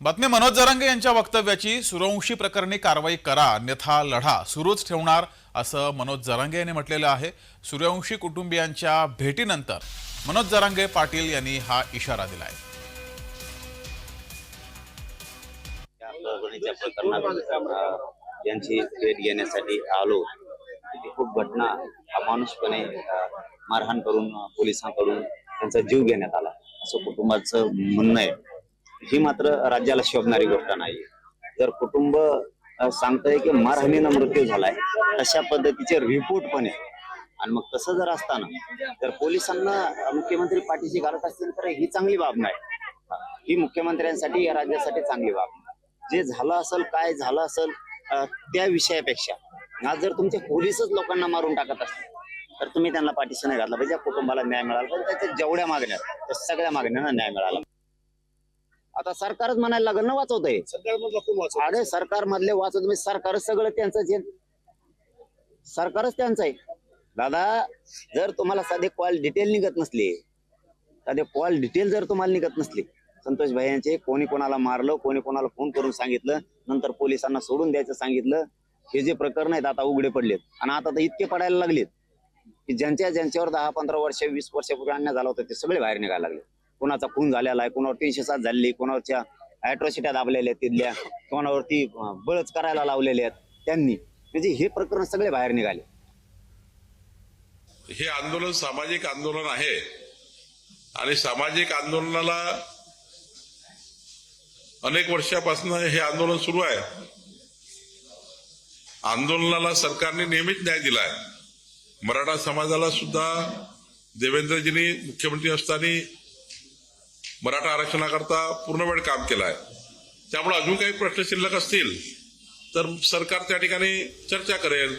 बातमी मनोज जरांगे यांच्या वक्तव्याची सुरवंशी प्रकरणी कारवाई करा अन्यथा लढा सुरूच ठेवणार असं मनोज जरांगे यांनी म्हटलेलं आहे. सूर्यवंशी कुटुंबियांच्या भेटीनंतर मनोज जरांगे पाटील यांनी हा इशारा दिलाय. प्रकरणात यांची भेट घेण्यासाठी आलो. खूप घटना अमानुषपणे मारहाण करून पोलिसांकडून त्यांचा जीव घेण्यात आला असं कुटुंबाचं म्हणणं आहे. ही मात्र राज्याला शोभणारी गोष्ट नाही. तर कुटुंब सांगतंय की मारहाणीनं मृत्यू झालाय तशा पद्धतीचे रिपोर्ट पण आहे. आणि मग तसं जर असताना तर पोलिसांना मुख्यमंत्री पाठीशी घालत असतील तर ही चांगली बाब नाही. ही मुख्यमंत्र्यांसाठी या राज्यासाठी चांगली बाब जे झालं असेल काय झालं असेल त्या विषयापेक्षा आज जर तुमचे पोलीसच लोकांना मारून टाकत असतील तर तुम्ही त्यांना पाठीशी नाही घातला पाहिजे. कुटुंबाला न्याय मिळाला पाहिजे. त्याच्या जेवढ्या मागण्या त्या सगळ्या मागण्यांना न्याय मिळाला आता सरकारच म्हणायला लागलं ना वाचवतंय अरे सरकार मधले वाचवत म्हणजे सरकारच सगळं त्यांचं जे सरकारच त्यांचं आहे. दादा जर तुम्हाला साधे कॉल डिटेल निघत नसली साधे कॉल डिटेल जर तुम्हाला निघत नसली संतोष भाई यांचे कोणी कोणाला मारलं कोणी कोणाला फोन करून सांगितलं नंतर पोलिसांना सोडून द्यायचं सांगितलं हे जे प्रकरण आहेत आता उघडे पडलेत. आणि आता तर इतके पडायला लागलेत की ज्यांच्या ज्यांच्यावर दहा पंधरा वर्ष वीस वर्षापूर्वी अन्याय झाला होता ते सगळे बाहेर निघायला लागले. कोणाचा खून झालेला आहे कोणावर तीनशे सात झालेली कोणावरच्या अॅट्रॉसिट्या दाबलेल्या आहेत तिथल्या कोणावरती बळच करायला लावलेले आहेत त्यांनी. म्हणजे हे प्रकरण सगळे बाहेर निघाले. हे आंदोलन सामाजिक आंदोलन आहे. आणि सामाजिक आंदोलनाला अनेक वर्षापासून हे आंदोलन सुरू आहे. आंदोलनाला सरकारने नेहमीच न्याय दिलाय मराठा समाजाला सुद्धा देवेंद्रजींनी मुख्यमंत्री असताना मराठा आरक्षणाकरता पूर्ण वेळ काम केलं आहे त्यामुळे अजून काही प्रश्न शिल्लक असतील तर सरकार त्या ठिकाणी चर्चा करेल.